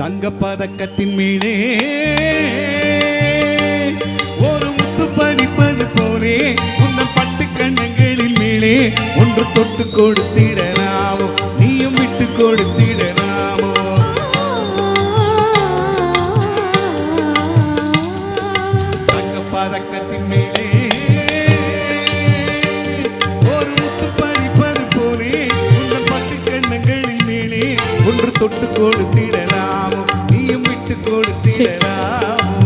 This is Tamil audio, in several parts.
தங்க பதக்கத்தின் மீதே ஒரு முத்து படிப்பது போலே உங்கள் பட்டு கண்ணங்களின் மேலே ஒன்று தொட்டு கொடுத்திட தொட்டு கொடுத்திடலாமோ நீயும் விட்டு கொடுத்திடலாமோ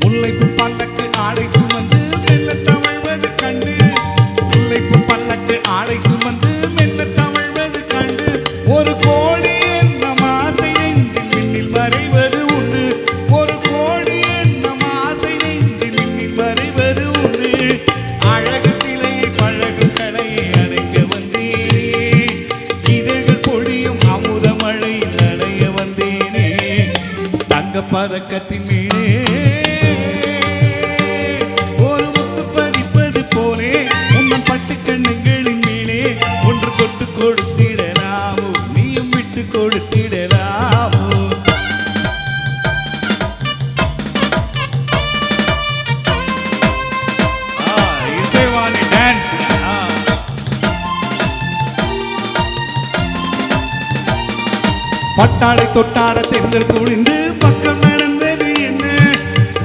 முல்லைப்பு பல்லக்கு நாளை சுமந்து மறைவது உண்டு. ஒரு கோடி எண்ணம் ஆசை நெஞ்சில் மின்னில் மறைவது உண்டு. அழகு சிலை பழகு கலையை அடைக்க வந்தேனே. இதழ்கள் பொழியும் அமுத மழையில் அடைய வந்தேனே. தங்க பதக்கத்தின் மேலே ஒரு முத்து பதிப்பது போலே உன்னன் பட்டு பட்டாடை தொட்டார தென்னல் குழிந்து பக்கம் நடந்தது என்ன?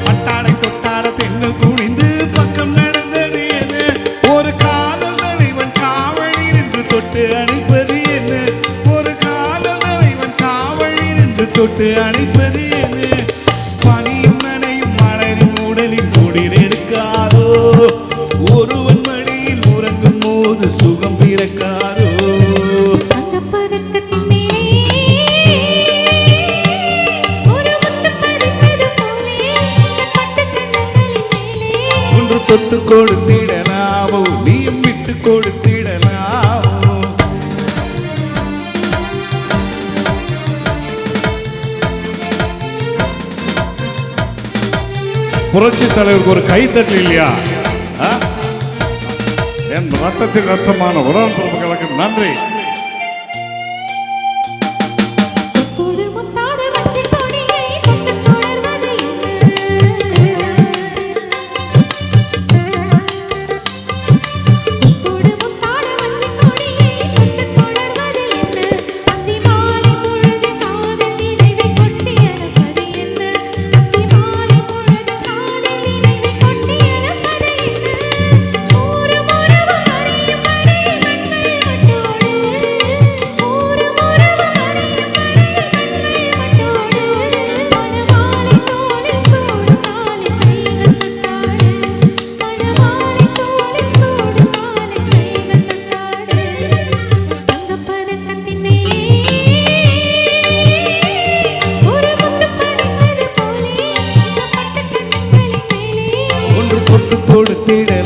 பட்டாடை தொட்டார தென்னல் குழிந்து பக்கம் நடந்தது என்ன? ஒரு காலம் இவன் காவல் இருந்து தொட்டு அணைப்பது என்ன? ஒரு காலம் இவன் காவல் இருந்து தொட்டு அணைப்பது என்ன? பனியும் நனையும் மலரும் உடலில் குடிர் எடுக்காதோ? ஒருவன் மடியில் உறங்கும் போது சுகம் பிறக்காதோ? தொட்டு நீயும் விட்டு கொடுத்திடலாமோ? புரட்சி தலைவருக்கு ஒரு கைத்தட்டல் இல்லையா? ஆ? என் ரத்தத்தின் ரத்தமான உரம் கலக்கு நன்றி. pide